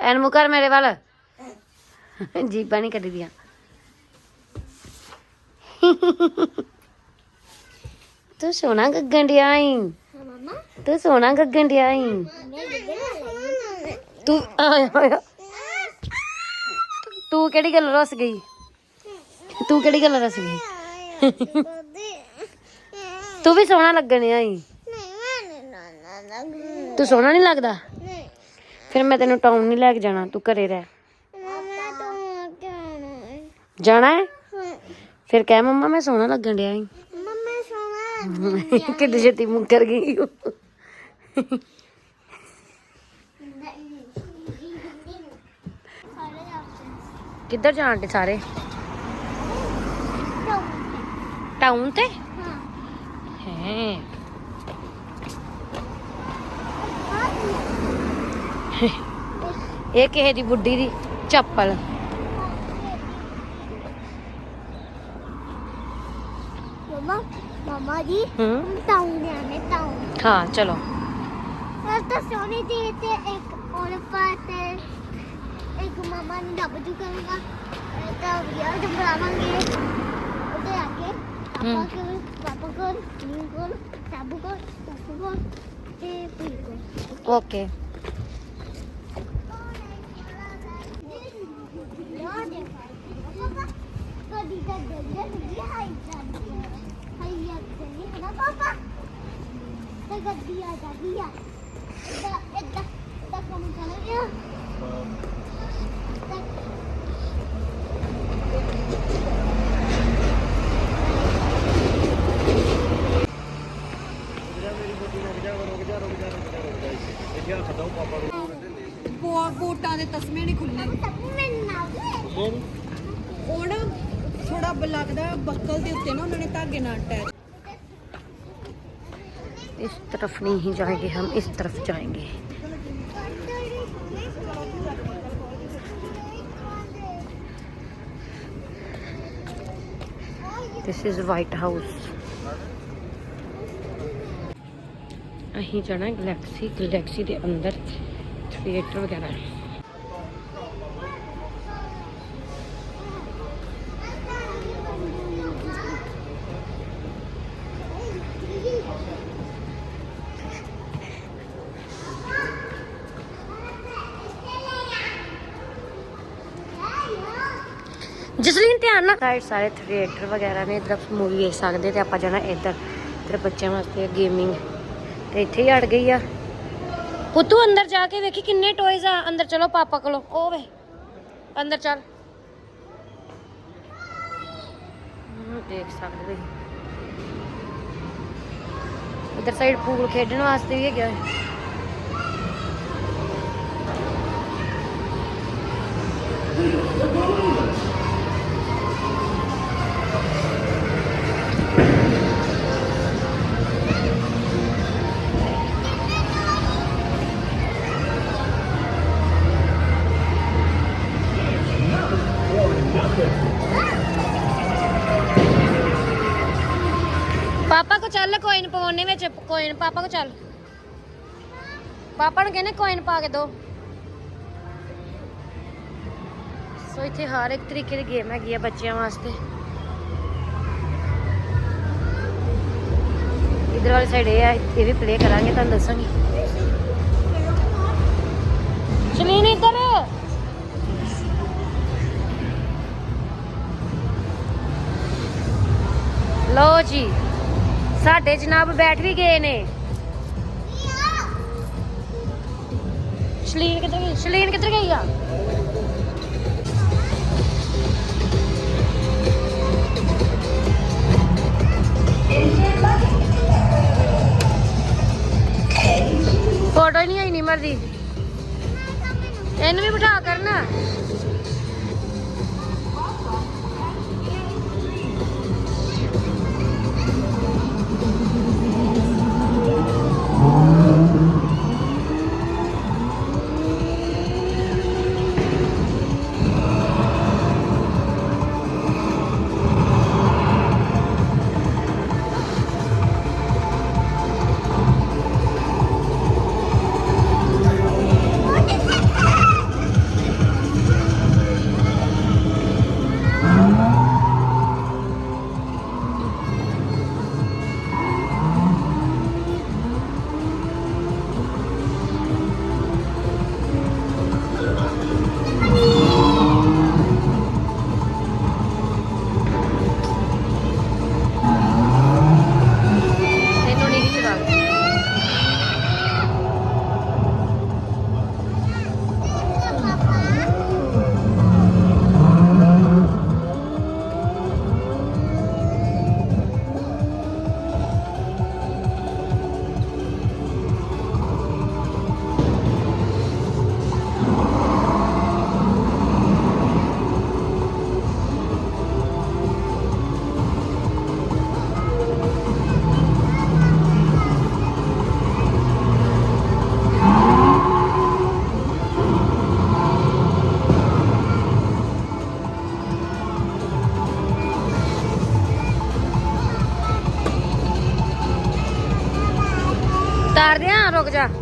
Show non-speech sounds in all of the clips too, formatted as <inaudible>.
ਐਨ ਮੁਕਰ ਮੇਰੇ ਵੱਲ। ਜੀਬਾਂ ਨਹੀਂ ਕੱਢਦੀਆਂ। ਤੂੰ ਸੋਨਾ ਗੱਗਣ ਡਿਆ ਈ। ਮਮਾ ਤੂੰ ਸੋਨਾ ਗੱਗਣ ਡਿਆ ਈ। ਤੂੰ ਆਇਆ ਹੋਇਆ ਤੂੰ ਕਿਹੜੀ ਗੱਲ ਰਸ ਗਈ? ਤੂੰ ਕਿਹੜੀ ਗੱਲ ਰਸ ਗਈ? ਤੂੰ ਵੀ ਸੋਹਣਾ ਲੱਗਣ ਆਈ ਤੂੰ ਸੋਹਣਾ ਨਹੀਂ ਲੱਗਦਾ? ਫਿਰ ਮੈਂ ਤੈਨੂੰ ਟਾਊਨ ਨਹੀਂ ਲੈ ਕੇ ਜਾਣਾ ਤੂੰ ਘਰੇ ਰਹਿ। ਜਾਣਾ ਹੈ? ਫਿਰ ਕਹਿ ਮੰਮਾ ਮੈਂ ਸੋਹਣਾ ਲੱਗਣ ਡਿਆ ਈ। ਕਿੱਡੀ ਛੇਤੀ ਮੁੱਕਰ ਗਈ। ਕਿੱਧਰ ਜਾਣ ਦੇ ਸਾਰੇ? ਟਾਊਨ ਤੇ। ਹੈ। ਇਹ ਕਿਸੇ ਦੀ ਬੁੱਢੀ ਦੀ ਚੱਪਲ। ਮਮਾ ਮਮਾ ਜੀ ਹੂੰ? ਟਾਉਂ ਜਾਣੇ ਟਾਉਂ ਹਾਂ ਚਲੋ। ਮੈਂ ਤਾਂ ਸੋਨੀ ਦੀ ਤੇ ਇੱਕ ਔਰ ਪਾਤੇ ਇੱਕ ਮਮਾ ਨੂੰ ਡੱਬ ਚੁਕਾਂਗਾ ਤਾਂ ਵੀਡੀਓ ਤੇ ਬਣਾਵਾਂਗੇ ਉਹਦੇ ਅੱਗੇ ਪਾਪਾ ਹਮ। ਕੋਲ ਪਾਪਾ ਕੋਲ ਮੀਨੂ ਕੋਲ ਸਾਬੂ ਕੋਲ ਸਾਬੂ ਕੋਲ ਤੇ ਪੀ ਕੋਲ। ਓਕੇ ਯਾਰ ਦੇਖ ਪਾਪਾ ਕਦੀ ਕਦੀ ਜਲਦੀ ਹਾਈ ਜਾਂਦੀ ਹੈ ਹਾਈ ਜਾਂਦੀ ਹੈ ਨਾ ਪਾਪਾ ਤੇ ਗੱਡੀ ਆ ਜਾਂਦੀ ਆ ਇੱਦਾਂ ਇੱਦਾਂ ਇੱਦਾਂ ਕੰਮ ਕਰਾਂਗੇ ਕੋ- ਕੋਟਾਂ ਦੇ ਤਸਮੇ ਨਹੀਂ ਖੁੱਲੇ ਮੈਂ ਨਾ ਉਹ ਨਾ ਰੱਬ ਲੱਗਦਾ ਬੱਕਲ ਦੇ ਉੱਤੇ ਨਾ ਉਹਨਾਂ ਨੇ ਧਾਗੇ ਨਾਲ ਅਟੈਚ ਇਸ ਤਰਫ ਨਹੀਂ ਜਾਏਗੇ ਹਮ, ਇਸ ਤਰਫ ਜਾਏਗੇ। This is ਜਾਣਾ ਗੈਲੈਕਸੀ ਗੈਲੈਕਸੀ ਦੇ ਅੰਦਰ ਵਗੈਰਾ। ਸਾਈਡ ਸਾਰੇ ਥੀਏਟਰ ਵਗੈਰਾ ਨੇ ਇਧਰ ਮੂਵੀ ਵੇਖ ਸਕਦੇ ਤੇ ਆਪਾਂ ਜਾਣਾ ਇੱਧਰ ਇੱਧਰ ਬੱਚਿਆਂ ਵਾਸਤੇ ਗੇਮਿੰਗ ਤੇ ਇੱਥੇ ਹੀ ਅੜ ਗਈ ਆ। ਪੁੱਤੂ ਅੰਦਰ ਜਾ ਕੇ ਵੇਖੀ ਕਿੰਨੇ ਟੋਇਜ਼ ਆ। ਅੰਦਰ ਚਲੋ ਪਾਪਾ ਕੋਲੋਂ। ਉਹ ਵੇ ਅੰਦਰ ਚੱਲ। ਹਮ, ਦੇਖ ਸਕਦੇ ਤੁਸੀਂ। ਇਧਰ ਸਾਈਡ ਪੂਲ ਖੇਡਣ ਵਾਸਤੇ ਵੀ ਹੈਗਾ ਹੈ ਪਾਪਾ ਕੋ ਚੱਲ ਕੋਇਨ ਪਵਾਉਣੇ ਵਿੱਚ ਕੋਇਨ ਪਾਪਾ ਕੋ ਚੱਲ। ਪਾਪਾ ਨੂੰ ਕਹਿੰਦੇ ਕੋਇਨ ਪਾ ਕੇ ਦੋ। ਸੋ ਇੱਥੇ ਹਰ ਇੱਕ ਤਰੀਕੇ ਦੀ ਗੇਮ ਹੈਗੀ ਆ ਬੱਚਿਆਂ ਵਾਸਤੇ। ਇਧਰ ਵਾਲੀ ਸਾਈਡ ਇਹ ਆ, ਇਹ ਵੀ ਪਲੇ ਕਰਾਂਗੇ, ਤੁਹਾਨੂੰ ਦੱਸਾਂਗੀ। ਚਲੀਨ ਇੱਧਰ। ਲਓ ਜੀ। ਸਾਡੇ ਜਨਾਬ ਬੈਠ ਵੀ ਗਏ ਨੇ। ਸ਼ਲੀਨ ਕਿੱਧਰ ਗਈ? ਸ਼ਲੀਨ ਕਿੱਧਰ ਗਈ ਆ? ਫੋਟੋ ਹੀ ਨਹੀਂ ਆਈ ਨਹੀਂ ਮਰਦੀ ਇਹਨੂੰ ਵੀ ਬਿਠਾ ਕਰਨਾ। ਨਾ ਰੁਕ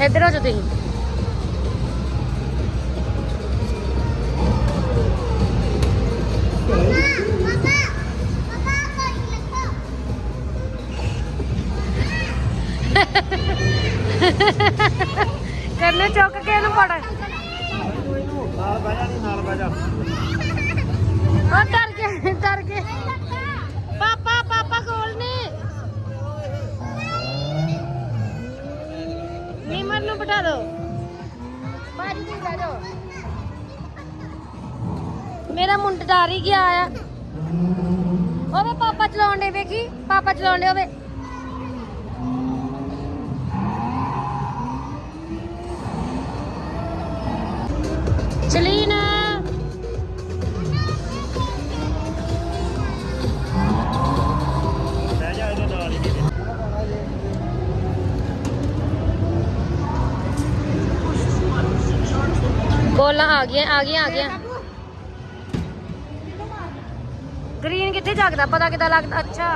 ਇੱਧਰ ਹੋ ਜਾਓ ਤੁਸੀਂ ਪਾਪਾ ਬਿਠਾ ਦਿਓ ਬਾਜੀ ਜੀ ਬਹਿ ਜਾਓ। ਮੇਰਾ ਮੁੰਡਾ ਡਰ ਹੀ ਗਿਆ ਆ। ਉਹਦੇ ਪਾਪਾ ਚਲਾਉਣ ਦੇ ਵੇਖੀ ਪਾਪਾ ਚਲਾਉਣ ਦੇ ਉਹਦੇ ਚਲੀ ਨਾ ਬੋਲਾਂ, ਆ ਗਈਆਂ ਆ ਗਈਆਂ ਆ ਗਈਆਂ। ਗ੍ਰੀਨ ਕਿੱਥੇ ਜਾਗਦਾ? ਪਤਾ ਕਿਦਾਂ ਲੱਗਦਾ? ਅੱਛਾ।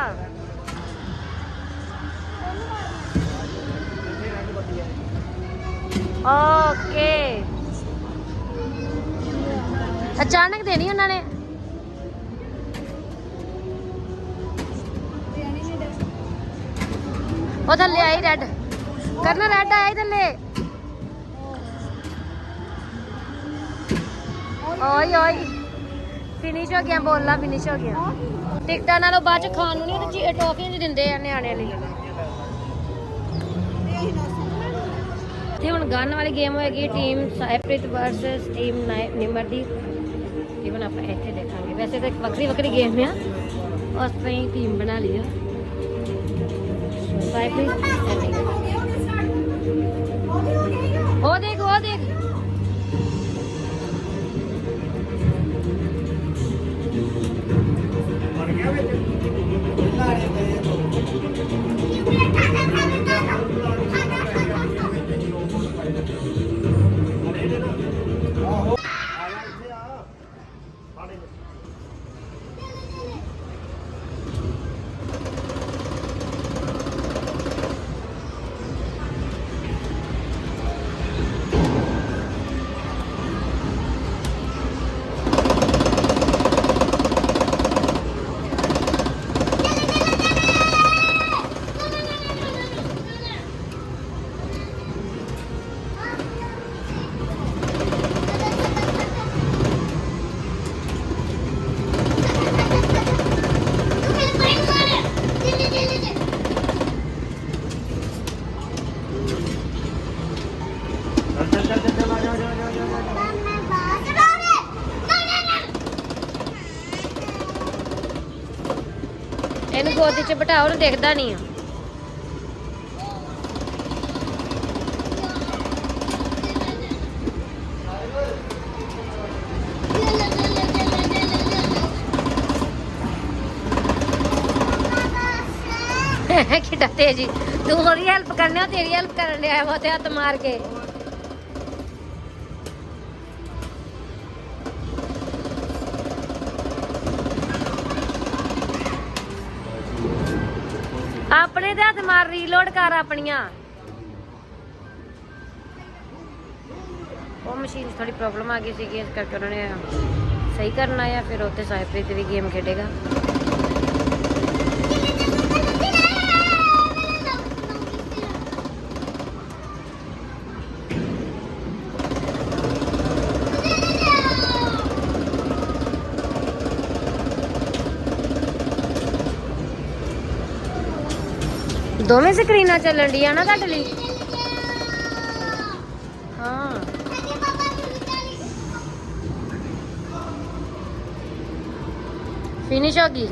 ਓਕੇ ਅਚਾਨਕ ਦੇਣੀ ਉਹਨਾਂ ਨੇ? ਉਹ ਥੱਲੇ ਆਈ ਰੈੱਡ ਕਰਨਾ ਰੈੱਡ ਆਇਆ ਥੱਲੇ। ਓਏ ਓਏ। ਫਿਨਿਸ਼ ਹੋ ਗਿਆ ਬੋਲਣਾ ਫਿਨਿਸ਼ ਹੋ ਗਿਆ। ਟਿਕਟਾਂ ਨਾਲੋਂ ਬਾਅਦ ਚ ਖਾਣ ਨੂੰ ਨਹੀਂ ਤੇ ਟੌਫੀਆਂ ਜੀ ਦਿੰਦੇ ਆ ਨਿਆਣਿਆਂ ਲਈ। ਤੇ ਹੁਣ ਗਨ ਵਾਲੀ ਗੇਮ ਹੋਏਗੀ team Saipreet versus team Nimardeep ਇਹ ਹੁਣ ਆਪਾਂ ਇੱਥੇ ਦੇਖਾਂਗੇ। ਵੈਸੇ ਤਾਂ ਵੱਖਰੀ ਵੱਖਰੀ ਗੇਮ ਆ। ਉਸ ਤਰ੍ਹਾਂ ਹੀ ਟੀਮ ਬਣਾ ਲਈ ਆ। ਸਾਇਪ੍ਰਿਤ 'ਚ ਬਿਠਾਓ ਉਹਨੂੰ ਦਿਖਦਾ ਨਹੀਂ ਆ। <laughs> ਕਿੱਡਾ ਤੇਜੀ। ਤੂੰ ਉਹਦੀ ਹੈਲਪ ਕਰਨੇ ਤੇਰੀ ਹੈਲਪ ਕਰਨ ਲਿਆ ਵਾ ਤੇ ਹੱਥ ਮਾਰ ਕੇ। ਆਪਣੇ ਤੇ ਹੱਥ ਮਾਰ ਰੀਲੋਡ ਕਰ ਆਪਣੀਆਂ। ਉਹ ਮਸ਼ੀਨ 'ਚ ਥੋੜੀ ਪ੍ਰੋਬਲਮ ਆ ਗਈ ਸੀਗੀ, ਇਸ ਕਰਕੇ ਉਹਨਾਂ ਨੇ ਸਹੀ ਕਰਨਾ ਆ, ਫਿਰ ਉੱਥੇ ਸਾਇਪ੍ਰੀਤ ਵੀ ਗੇਮ ਖੇਡੇਗਾ। ਦੋਵੇਂ ਸਕਰੀਨਾਂ ਚੱਲਣ ਡੀਆਂ ਨਾ ਤੁਹਾਡੇ ਲਈ ਹਾਂ ਫਿਨਿਸ਼ ਹੋ ਗਈ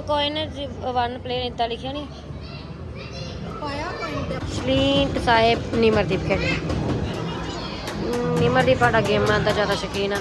0 ਕੋਇਨ 1 ਪਲੇਨ ਇਦਾਂ ਲਿਖਿਆ ਨਹੀਂ ਪਾਇਆ ਕੋਈ ਤੇ ਸ਼ਲੀਨ ਸਾਹਿਬ ਨਿਮਰਦੀਪ ਖੇਡੇ। ਨਿਮਰਦੀਪ ਸਾਡਾ ਗੇਮਾਂ ਦਾ ਜ਼ਿਆਦਾ ਸ਼ੌਕੀਨ ਆ।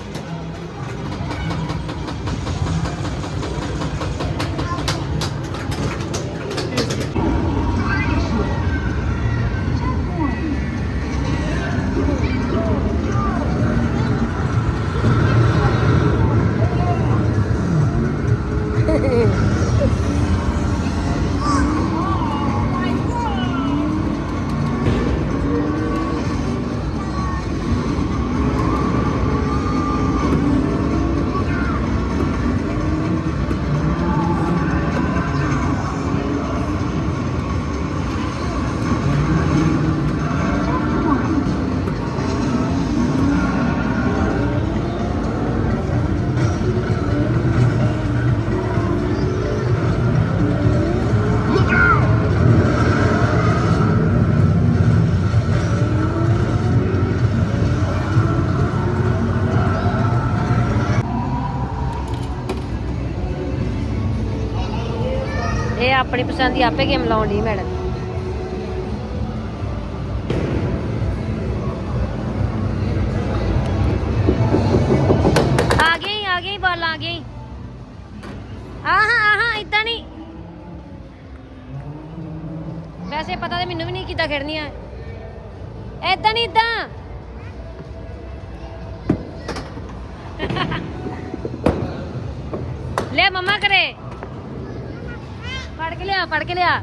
ਆਪਣੀ ਪਸੰਦ ਦੀ ਆਪੇ ਗੇਮ ਲਾਉਣ ਦੀ ਮੈਡਮ ਆ ਗਈ ਆ ਗਈ ਬਾਲ, ਆ ਗਈ। ਆਹਾਂ ਆਹਾਂ ਇਦਾਂ ਨਹੀਂ। ਵੈਸੇ ਪਤਾ ਤੇ ਮੈਨੂੰ ਵੀ ਨਹੀਂ ਕਿੱਦਾਂ ਖੇਡਣੀਆਂ। ਐਦਾਂ ਨਹੀਂ ਇਦਾਂ ਲੈ ਮੰਮਾ ਕਰੇ ਕੇ ਲਿਆ ਫੜ ਕੇ ਲਿਆ।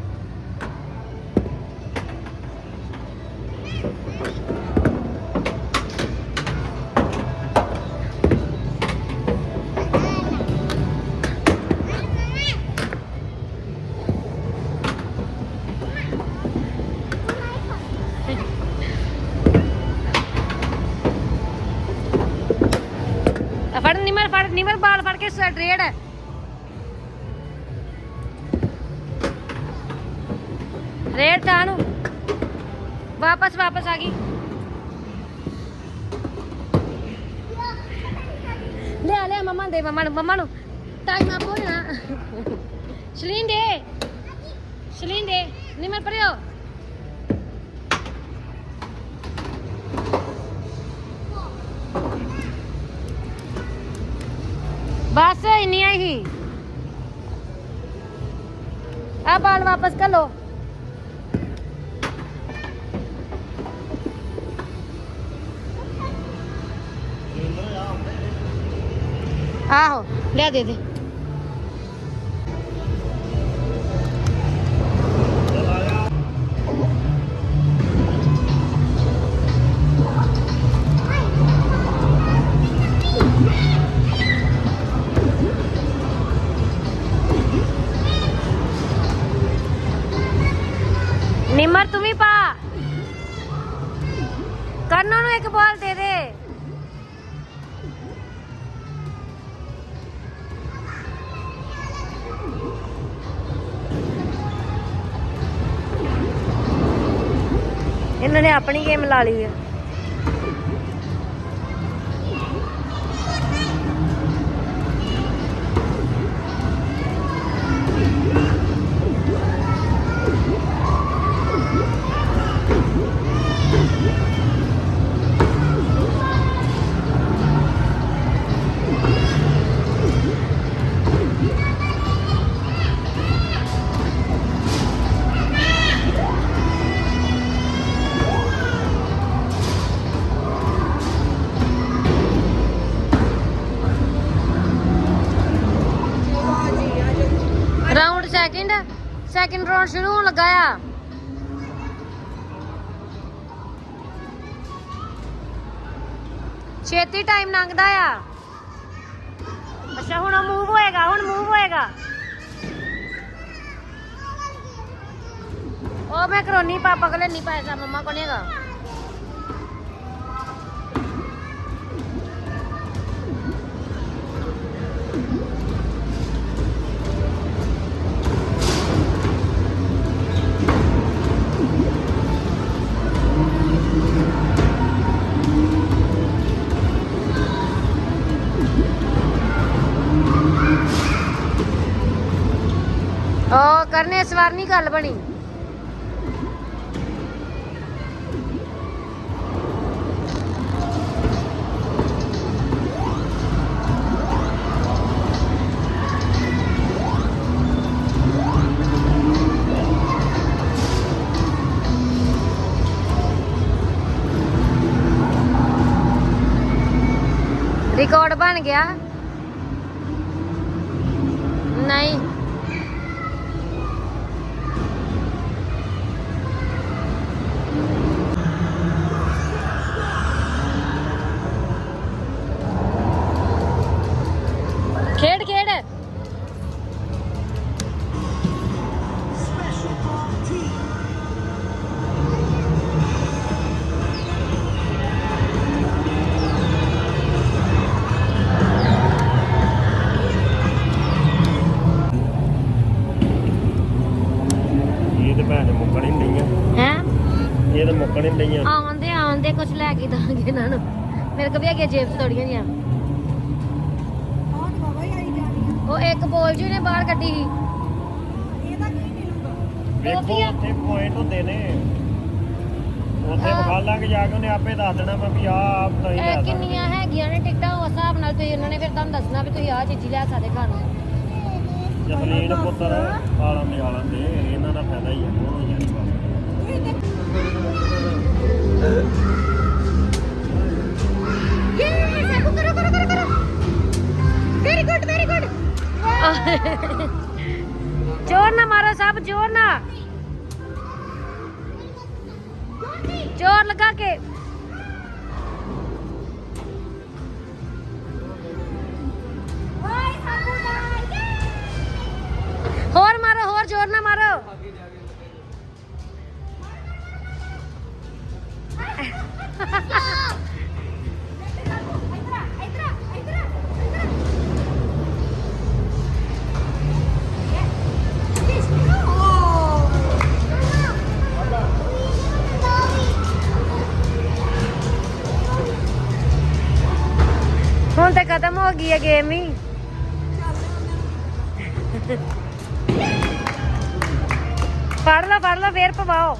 ਆ ਫੜ ਨਿਮਰ ਫੜ ਨਿਮਰ ਬਾਲ ਫੜ ਕੇ ਸਟ੍ਰੇਟ। ਰੇਡ ਤਾਂ ਨੂੰ। ਵਾਪਸ ਵਾਪਸ ਆ ਗਈ। ਲੈ ਲੈ ਮਮਾ ਦੇ, ਮਮਾ ਨੂੰ ਮਮਾ ਨੂੰ। ਟਾਈਮ ਆਪ ਹੋ ਸ਼ਲੀਨ ਦੇ। ਸ਼ਲੀਨ ਦੇ। ਨਿਮਰ ਪਰਿਓ ਬਸ ਇੰਨੀਆਂ ਹੀ ਆ ਬਾਲ ਵਾਪਸ ਕਰ ਲੋ ਆਹੋ ਲਿਆ ਦੇ ਦੇ। ਨਿਮਰ ਤੂੰ ਵੀ ਪਾ। ਕਰਨੋਂ ਨੂੰ ਇੱਕ ਬਾਲ ਦੇ ਦੇ। ਆਪਣੀ ਗੇਮ ਲਾ ਲਈ ਹੈ ਲੱਗਾ ਆ ਛੇਤੀ ਟਾਈਮ ਲੰਘਦਾ ਆ। ਅੱਛਾ, ਹੁਣ ਮੂਵ ਹੋਏਗਾ, ਹੁਣ ਮੂਵ ਹੋਏਗਾ। ਉਹ ਮੈਂ ਕਰੋਨੀ ਪਾਪਾ ਕੋਲ ਨਹੀਂ ਪੈਸਾ, ਮੰਮਾ ਕੋਲ ਹੈਗਾ। ਵਾਰ ਨਹੀਂ ਗੱਲ ਬਣੀ। ਰਿਕਾਰਡ ਬਣ ਗਿਆ। ਮੁੱਕਣ ਨਹੀਂ ਡਈਆਂ ਆਉਂਦੇ ਆਉਂਦੇ ਕੁਝ ਲੈ ਕੇ ਦਾਂਗੇ ਇਹਨਾਂ ਨੂੰ। ਮੇਰੇ ਕੋਲ ਵੀ ਹੈਗੇ ਜੇਬ ਥੋੜੀਆਂ ਜੀਆਂ ਉਹ ਇੱਕ ਬੋਲ ਜੀ ਨੇ ਬਾਹਰ ਕੱਢੀ ਸੀ। ਆ ਕੀ ਵੇਖੋ। ਉੱਥੇ ਪੁਆਇੰਟ ਹੁੰਦੇ ਨੇ। ਉੱਥੇ ਵਿਖਾ ਲਾਂਗੇ ਜਾ ਕੇ ਉਹਨੇ ਆਪੇ ਦੱਸ ਦੇਣਾ ਮੈਂ ਵੀ ਆਹ ਆਪ ਲੈ ਇਹ ਕਿੰਨੀਆਂ ਹੈਗੀਆਂ ਨੇ ਟਿਕਟਾਂ ਉਸ ਹਿਸਾਬ ਨਾਲ ਤੁਸੀਂ ਉਹਨਾਂ ਨੇ ਫਿਰ ਤੁਹਾਨੂੰ ਦੱਸਣਾ ਵੀ ਤੁਸੀਂ ਆਹ ਚੀਜ਼ੀ ਲੈ ਸਕਦੇ ਖਾਣ ਨੂੰ। ਜਸਲੀਨ ਪੁੱਤਰ ਆਲਾਂ ਦੇ ਆਲਾਂ ਦੇ ਇਹਨਾਂ ਦਾ ਫਾਇਦਾ ਹੀ ਹੈ ਜ਼ੋਰ ਨਾ ਮਾਰੋ ਸਭ ਜ਼ੋਰ ਨਾ ਜ਼ੋਰ ਲਗਾ ਕੇ ਖਤਮ ਹੋ ਗੇਮ ਹੀ? ਫੜ ਲਓ ਫੜ ਲਓ ਫੇਰ ਪਵਾਓ।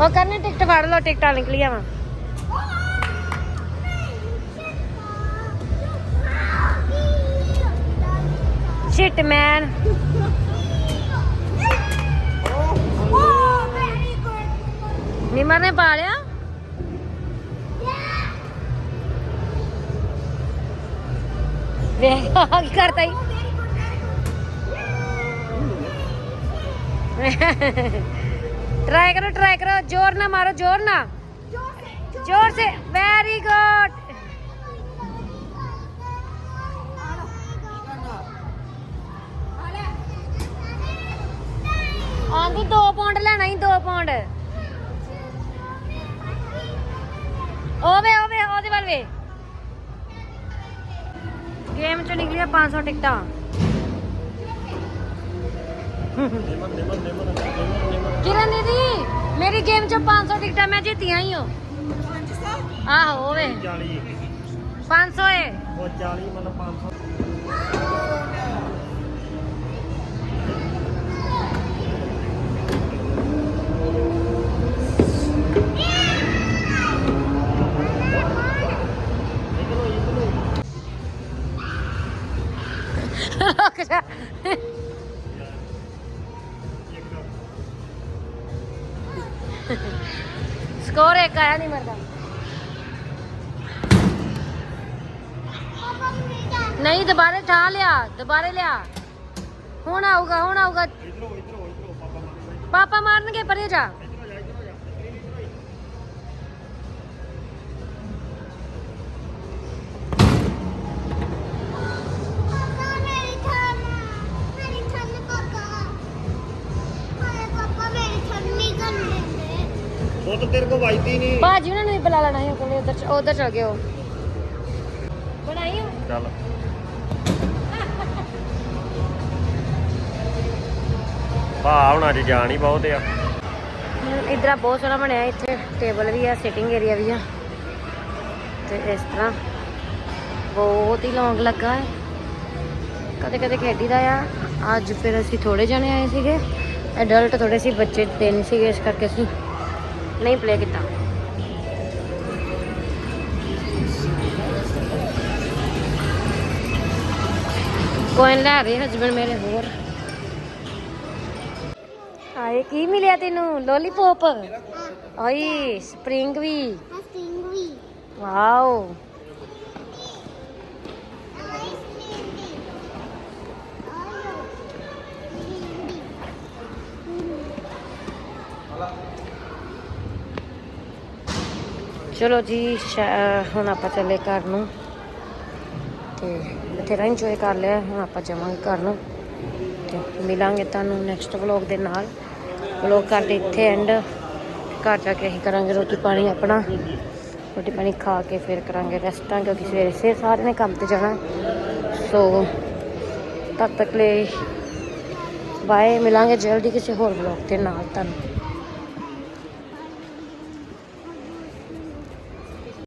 ਉਹ ਕਰਨੇ ਟਿਕਟ ਫੜ ਲਓ, ਟਿਕਟਾਂ ਨਿਕਲੀਆਂ ਵਾ। ਸ਼ਿਟਮੈਨ ਨਿਮਰ ਨੇ ਪਾ ਲਿਆ ਵੇਖ ਕੀ ਕਰਤਾ ਈ? ट्राई करो ट्राई करो जोर ना मारो जोर ना जोर से वेरी गुड ਆਂਦੀ 2 ਪੌਂਡ ਲੈਣਾ ਹੀ 2 ਪੌਂਡ ਓਵੇ ਓਵੇ ਉਹਦੇ ਵੱਲ ਵੇ ਗੇਮ ਚ ਨਿਕਲੀਆਂ 500 ਟਿਕਟਾਂ ਕਿਰਨ ਦੀਦੀ ਮੇਰੀ ਗੇਮ ਚ 500 ਟਿਕਟਾਂ ਮੈਂ ਜਿੱਤੀਆਂ ਹੀ ਹਾਂ 500 ਆਹੋ 40 500 ਏ ਉਹ 40 ਮਤਲਬ 500 ਇਧਰੋਂ ਇਧਰੋਂ ਰੁਕ ਜਾ ਸਕੋਰ ਇੱਕ ਆਇਆ ਨਹੀਂ ਮਰਦਾ। ਨਹੀਂ ਦੁਬਾਰੇ ਠਾ ਲਿਆ ਦੁਬਾਰੇ ਲਿਆ। ਹੁਣ ਆਊਗਾ ਹੁਣ ਆਊਗਾ। ਇਧਰੋਂ ਇਧਰੋਂ ਇਧਰੋਂ ਪਾਪਾ ਮਾਰ ਪਾਪਾ ਬੁਲਾ ਲੈਣਾ ਸੀ ਉਧਰ ਉਧਰ ਚਲ ਗਏ ਉਹ। ਬਣਾਈ ਹੋ ਚੱਲ। ਭਾ ਹੁਣ ਅੱਜ ਜਾਣ ਹੀ ਬਹੁਤ ਆ। ਇਧਰ ਬਹੁਤ ਸੋਹਣਾ ਬਣਿਆ ਇੱਥੇ ਟੇਬਲ ਵੀ ਆ ਸਿਟਿੰਗ ਏਰੀਆ ਵੀ ਆ। ਤੇ ਇਸ ਤਰ੍ਹਾਂ ਬਹੁਤ ਹੀ ਲੌਂਗ ਲੱਗਾ ਹੈ। ਕਦੇ ਕਦੇ ਖੇਡੀਦਾ ਆ। ਅੱਜ ਫਿਰ ਅਸੀਂ ਥੋੜੇ ਜਣੇ ਆਏ ਸੀਗੇ। ਐਡਲਟ ਥੋੜੇ ਸੀ ਬੱਚੇ ਤਿੰਨ ਸੀਗੇ ਇਸ ਕਰਕੇ ਅਸੀਂ ਨਹੀਂ ਪਲੇ ਕੀਤਾ। ਕੋਇਨ ਲੈ ਰਹੇ ਹਸਬੰਡ ਮੇਰੇ ਹੋਰ। ਆਏ ਕੀ ਮਿਲਿਆ ਤੈਨੂੰ? ਲੋਲੀਪੌਪ ਓਏ ਸਪਰਿੰਗ ਵੀ। ਆ ਵੀ ਵਾਓ। ਚਲੋ ਜੀ ਹੁਣ ਆਪਾਂ ਚੱਲੇ ਘਰ ਨੂੰ। ਤੇ ਬਥੇਰਾ ਇੰਜੋਏ ਕਰ ਲਿਆ, ਹੁਣ ਆਪਾਂ ਜਾਵਾਂਗੇ ਘਰ ਨੂੰ। ਤੇ ਮਿਲਾਂਗੇ ਤੁਹਾਨੂੰ ਨੈਕਸਟ ਵਲੌਗ ਦੇ ਨਾਲ। ਵਲੌਗ ਕਰਦੇ ਇੱਥੇ ਐਂਡ ਘਰ ਜਾ ਕੇ ਅਸੀਂ ਕਰਾਂਗੇ ਰੋਟੀ ਪਾਣੀ ਆਪਣਾ। ਰੋਟੀ ਪਾਣੀ ਖਾ ਕੇ ਫਿਰ ਕਰਾਂਗੇ ਰੈਸਟਾਂ ਕਿਉਂਕਿ ਸਵੇਰੇ ਸਵੇਰੇ ਸਾਰਿਆਂ ਨੇ ਕੰਮ ਤੇ ਜਾਣਾ। ਸੋ ਤਦ ਤੱਕ ਲਈ। ਬਾਏ ਮਿਲਾਂਗੇ ਜਲਦੀ ਕਿਸੇ ਹੋਰ ਵਲੌਗ ਦੇ ਨਾਲ ਤੁਹਾਨੂੰ।